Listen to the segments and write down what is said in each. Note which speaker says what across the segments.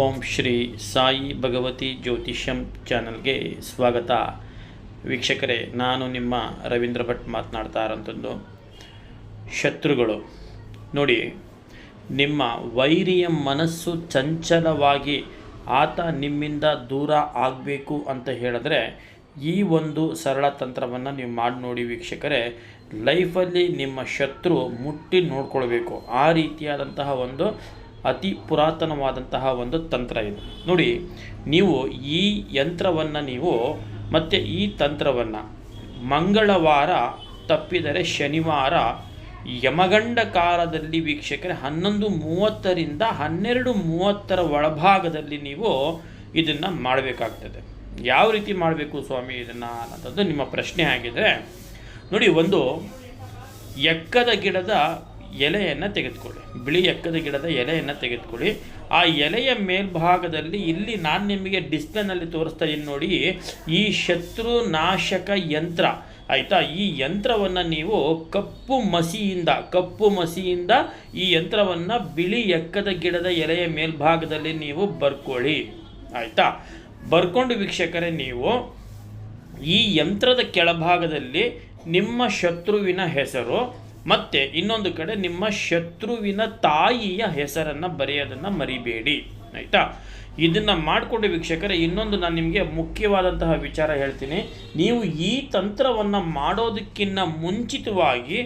Speaker 1: ಓಂ ಶ್ರೀ ಸಾಯಿ ಭಗವತಿ ಜ್ಯೋತಿಷ್ಯಂ ಚಾನಲ್ಗೆ ಸ್ವಾಗತ. ವೀಕ್ಷಕರೇ, ನಾನು ನಿಮ್ಮ ರವೀಂದ್ರ ಭಟ್ ಮಾತನಾಡ್ತಾ ಇರೋಂಥದ್ದು ಶತ್ರುಗಳು, ನೋಡಿ, ನಿಮ್ಮ ವೈರಿಯ ಮನಸ್ಸು ಚಂಚಲವಾಗಿ ಆತ ನಿಮ್ಮಿಂದ ದೂರ ಆಗಬೇಕು ಅಂತ ಹೇಳಿದ್ರೆ, ಈ ಒಂದು ಸರಳ ತಂತ್ರವನ್ನು ನೀವು ಮಾಡಿ ನೋಡಿ ವೀಕ್ಷಕರೇ, ಲೈಫಲ್ಲಿ ನಿಮ್ಮ ಶತ್ರು ಮುಟ್ಟಿ ನೋಡ್ಕೊಳ್ಬೇಕು. ಆ ರೀತಿಯಾದಂತಹ ಒಂದು ಅತಿ ಪುರಾತನವಾದಂತಹ ಒಂದು ತಂತ್ರ ಇದು. ನೋಡಿ, ನೀವು ಈ ಯಂತ್ರವನ್ನು ನೀವು, ಮತ್ತು ಈ ತಂತ್ರವನ್ನು ಮಂಗಳವಾರ ತಪ್ಪಿದರೆ ಶನಿವಾರ ಯಮಗಂಡ ಕಾಲದಲ್ಲಿ ವೀಕ್ಷಕರೇ ಹನ್ನೊಂದು ಮೂವತ್ತರಿಂದ ಹನ್ನೆರಡು ಮೂವತ್ತರ ಒಳಭಾಗದಲ್ಲಿ ನೀವು ಇದನ್ನು ಮಾಡಬೇಕಾಗ್ತದೆ. ಯಾವ ರೀತಿ ಮಾಡಬೇಕು ಸ್ವಾಮಿ ಇದನ್ನು ಅನ್ನೋದು ನಿಮ್ಮ ಪ್ರಶ್ನೆ ಆಗಿದೆ ನೋಡಿ ಒಂದು ಎಕ್ಕದ ಗಿಡದ ಎಲೆಯನ್ನು ತೆಗೆದುಕೊಳ್ಳಿ. ಬಿಳಿ ಎಕ್ಕದ ಗಿಡದ ಎಲೆಯನ್ನು ತೆಗೆದುಕೊಳ್ಳಿ. ಆ ಎಲೆಯ ಮೇಲ್ಭಾಗದಲ್ಲಿ ಇಲ್ಲಿ ನಾನು ನಿಮಗೆ ಡಿಸ್ಪ್ಲೇನಲ್ಲಿ ತೋರಿಸ್ತಾ ಇದ್ದೀನಿ ನೋಡಿ, ಈ ಶತ್ರು ನಾಶಕ ಯಂತ್ರ, ಆಯಿತಾ? ಈ ಯಂತ್ರವನ್ನು ನೀವು ಕಪ್ಪು ಮಸಿಯಿಂದ ಕಪ್ಪು ಮಸಿಯಿಂದ ಈ ಯಂತ್ರವನ್ನು ಬಿಳಿ ಎಕ್ಕದ ಗಿಡದ ಎಲೆಯ ಮೇಲ್ಭಾಗದಲ್ಲಿ ನೀವು ಬರ್ಕೊಳ್ಳಿ. ಆಯಿತಾ? ಬರ್ಕೊಂಡು ವೀಕ್ಷಕರೇ, ನೀವು ಈ ಯಂತ್ರದ ಕೆಳಭಾಗದಲ್ಲಿ ನಿಮ್ಮ ಶತ್ರುವಿನ ಹೆಸರು ಮತ್ತು ಇನ್ನೊಂದು ಕಡೆ ನಿಮ್ಮ ಶತ್ರುವಿನ ತಾಯಿಯ ಹೆಸರನ್ನು ಬರೆಯೋದನ್ನು ಮರಿಬೇಡಿ, ಆಯಿತಾ? ಇದನ್ನು ಮಾಡಿಕೊಂಡು ವೀಕ್ಷಕರೇ, ಇನ್ನೊಂದು ನಾನು ನಿಮಗೆ ಮುಖ್ಯವಾದಂತಹ ವಿಚಾರ ಹೇಳ್ತೀನಿ. ನೀವು ಈ ತಂತ್ರವನ್ನು ಮಾಡೋದಕ್ಕಿಂತ ಮುಂಚಿತವಾಗಿ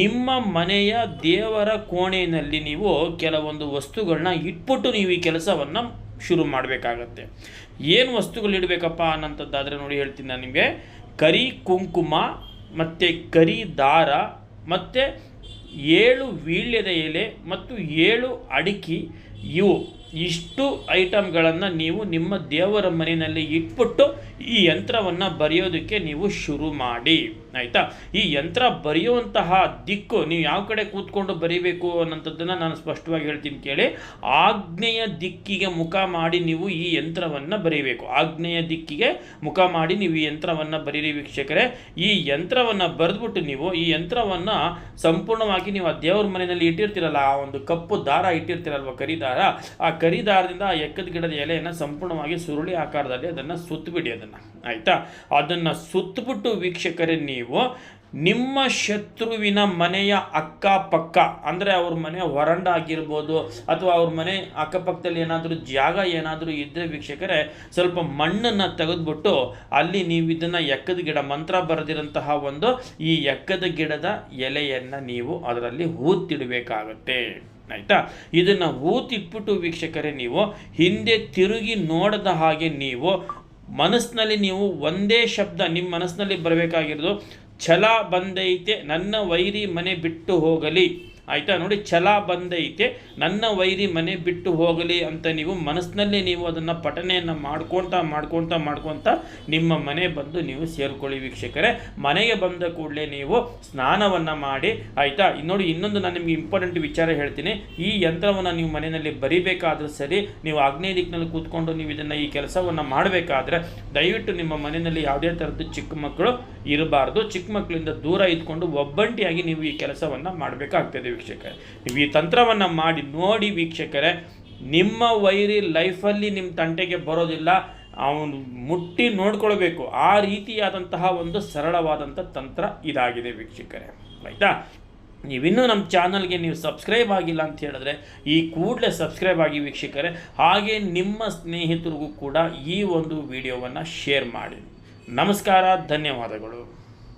Speaker 1: ನಿಮ್ಮ ಮನೆಯ ದೇವರ ಕೋಣೆಯಲ್ಲಿ ನೀವು ಕೆಲವೊಂದು ವಸ್ತುಗಳನ್ನ ಇಟ್ಬಿಟ್ಟು ನೀವು ಈ ಕೆಲಸವನ್ನು ಶುರು ಮಾಡಬೇಕಾಗತ್ತೆ. ಏನು ವಸ್ತುಗಳು ಇಡಬೇಕಪ್ಪ ಅನ್ನೋಂಥದ್ದಾದರೆ ನೋಡಿ ಹೇಳ್ತೀನಿ ನಾನು ನಿಮಗೆ. ಕರಿ ಕುಂಕುಮ ಮತ್ತು ಕರಿ ದಾರ ಮತ್ತು ಏಳು ವೀಳ್ಯದ ಎಲೆ ಮತ್ತು ಏಳು ಅಡಿಕೆ ಇವು. ಇಷ್ಟು ಐಟಮ್ಗಳನ್ನು ನೀವು ನಿಮ್ಮ ದೇವರ ಮನೆಯಲ್ಲಿ ಇಟ್ಬಿಟ್ಟು ಈ ಯಂತ್ರವನ್ನು ಬರೆಯೋದಕ್ಕೆ ನೀವು ಶುರು ಮಾಡಿ. ಆಯಿತಾ? ಈ ಯಂತ್ರ ಬರೆಯುವಂತಹ ದಿಕ್ಕು ನೀವು ಯಾವ ಕಡೆ ಕೂತ್ಕೊಂಡು ಬರೀಬೇಕು ಅನ್ನೋಂಥದ್ದನ್ನು ನಾನು ಸ್ಪಷ್ಟವಾಗಿ ಹೇಳ್ತೀನಿ ಕೇಳಿ. ಆಗ್ನೇಯ ದಿಕ್ಕಿಗೆ ಮುಖ ಮಾಡಿ ನೀವು ಈ ಯಂತ್ರವನ್ನು ಬರೀಬೇಕು. ಆಗ್ನೇಯ ದಿಕ್ಕಿಗೆ ಮುಖ ಮಾಡಿ ನೀವು ಈ ಯಂತ್ರವನ್ನು ಬರೀರಿ ವೀಕ್ಷಕರೇ. ಈ ಯಂತ್ರವನ್ನು ಬರೆದ್ಬಿಟ್ಟು ನೀವು ಈ ಯಂತ್ರವನ್ನು ಸಂಪೂರ್ಣವಾಗಿ ನೀವು ಆ ದೇವ್ರ ಮನೆಯಲ್ಲಿ ಇಟ್ಟಿರ್ತೀರಲ್ಲ, ಆ ಒಂದು ಕಪ್ಪು ದಾರ ಇಟ್ಟಿರ್ತೀರಲ್ವ ಕರಿ ದಾರ ಆ ಕರಿ ದಾರದಿಂದ ಆ ಎಕ್ಕದ ಗಿಡದ ಎಲೆಯನ್ನು ಸಂಪೂರ್ಣವಾಗಿ ಸುರುಳಿ ಆಕಾರದಲ್ಲಿ ಅದನ್ನು ಸುತ್ತಬಿಡಿ ಅದನ್ನು. ಆಯಿತಾ? ಅದನ್ನು ಸುತ್ತಬಿಟ್ಟು ವೀಕ್ಷಕರೇ ನೀವು, ನಿಮ್ಮ ಶತ್ರುವಿನ ಮನೆಯ ಅಕ್ಕಪಕ್ಕ, ಅಂದರೆ ಅವ್ರ ಮನೆ ಹೊರಂಡ ಆಗಿರ್ಬೋದು ಅಥವಾ ಅವ್ರ ಮನೆ ಅಕ್ಕಪಕ್ಕದಲ್ಲಿ ಏನಾದರೂ ಜಾಗ ಏನಾದರೂ ಇದ್ದರೆ ವೀಕ್ಷಕರೇ, ಸ್ವಲ್ಪ ಮಣ್ಣನ್ನು ತೆಗೆದುಬಿಟ್ಟು ಅಲ್ಲಿ ನೀವು ಇದನ್ನು ಎಕ್ಕದ ಗಿಡ, ಮಂತ್ರ ಬರೆದಿರಂತಹ ಒಂದು ಈ ಎಕ್ಕದ ಗಿಡದ ಎಲೆಯನ್ನು ನೀವು ಅದರಲ್ಲಿ ಹೂತಿಡಬೇಕಾಗತ್ತೆ. ಆಯಿತಾ? ಇದನ್ನು ಊತಿಟ್ಬಿಟ್ಟು ವೀಕ್ಷಕರೇ ನೀವು, ಹಿಂದೆ ತಿರುಗಿ ನೋಡದ ಹಾಗೆ ನೀವು, ಮನಸ್ಸಿನಲ್ಲಿ ನೀವು ಒಂದೇ ಶಬ್ದ ನಿಮ್ಮ ಮನಸ್ಸಿನಲ್ಲಿ ಬರಬೇಕಾಗಿರೋದು, ಛಲ ಬಂದೈತೆ, ನನ್ನ ವೈರಿ ಮನೆ ಬಿಟ್ಟು ಹೋಗಲಿ. ಆಯಿತಾ? ನೋಡಿ, ಛಲ ಬಂದೈತೆ. ನನ್ನ ವೈರಿ ಮನೆ ಬಿಟ್ಟು ಹೋಗಲಿ ಅಂತ ನೀವು ಮನಸ್ಸಿನಲ್ಲಿ ನೀವು ಅದನ್ನು ಪಠನೆಯನ್ನು ಮಾಡ್ಕೊಳ್ತಾ ಮಾಡ್ಕೊಳ್ತಾ ಮಾಡ್ಕೊಳ್ತಾ ನಿಮ್ಮ ಮನೆ ಬಂದು ನೀವು ಸೇರ್ಕೊಳ್ಳಿ ವೀಕ್ಷಕರೇ. ಮನೆಗೆ ಬಂದ ಕೂಡಲೇ ನೀವು ಸ್ನಾನವನ್ನು ಮಾಡಿ, ಆಯಿತಾ? ನೋಡಿ, ಇನ್ನೊಂದು ನಾನು ನಿಮಗೆ ಇಂಪಾರ್ಟೆಂಟ್ ವಿಚಾರ ಹೇಳ್ತೀನಿ. ಈ ಯಂತ್ರವನ್ನು ನೀವು ಮನೆಯಲ್ಲಿ ಬರಿಬೇಕಾದ್ರೂ ಸರಿ, ನೀವು ಆಗ್ನೇಯ ದಿಕ್ಕಿನಲ್ಲಿ ಕೂತ್ಕೊಂಡು ನೀವು ಇದನ್ನು ಈ ಕೆಲಸವನ್ನು ಮಾಡಬೇಕಾದ್ರೆ ದಯವಿಟ್ಟು ನಿಮ್ಮ ಮನೆಯಲ್ಲಿ ಯಾವುದೇ ಥರದ್ದು ಚಿಕ್ಕ ಮಕ್ಕಳು ಇರಬಾರ್ದು. ಚಿಕ್ಕ ಮಕ್ಕಳಿಂದ ದೂರ ಇದ್ಕೊಂಡು ಒಬ್ಬಂಟಿಯಾಗಿ ನೀವು ಈ ಕೆಲಸವನ್ನು ಮಾಡಬೇಕಾಗ್ತದೆ ವೀಕ್ಷಕರೇ. ನೀವು ಈ ತಂತ್ರವನ್ನು ಮಾಡಿ ನೋಡಿ ವೀಕ್ಷಕರೇ, ನಿಮ್ಮ ವೈರಿ ಲೈಫಲ್ಲಿ ನಿಮ್ಮ ತಂಟೆಗೆ ಬರೋದಿಲ್ಲ, ಅವನು ಮುಟ್ಟಿ ನೋಡ್ಕೊಳ್ಬೇಕು. ಆ ರೀತಿಯಾದಂತಹ ಒಂದು ಸರಳವಾದಂಥ ತಂತ್ರ ಇದಾಗಿದೆ ವೀಕ್ಷಕರೇ. ಆಯಿತಾ? ನೀವಿನ್ನೂ ನಮ್ಮ ಚಾನಲ್ಗೆ ನೀವು ಸಬ್ಸ್ಕ್ರೈಬ್ ಆಗಿಲ್ಲ ಅಂತ ಹೇಳಿದ್ರೆ, ಈ ಕೂಡಲೇ ಸಬ್ಸ್ಕ್ರೈಬ್ ಆಗಿ ವೀಕ್ಷಕರೇ, ಹಾಗೆ ನಿಮ್ಮ ಸ್ನೇಹಿತರಿಗೂ ಕೂಡ ಈ ಒಂದು ವಿಡಿಯೋವನ್ನು ಶೇರ್ ಮಾಡಿ. ನಮಸ್ಕಾರ, ಧನ್ಯವಾದಗಳು.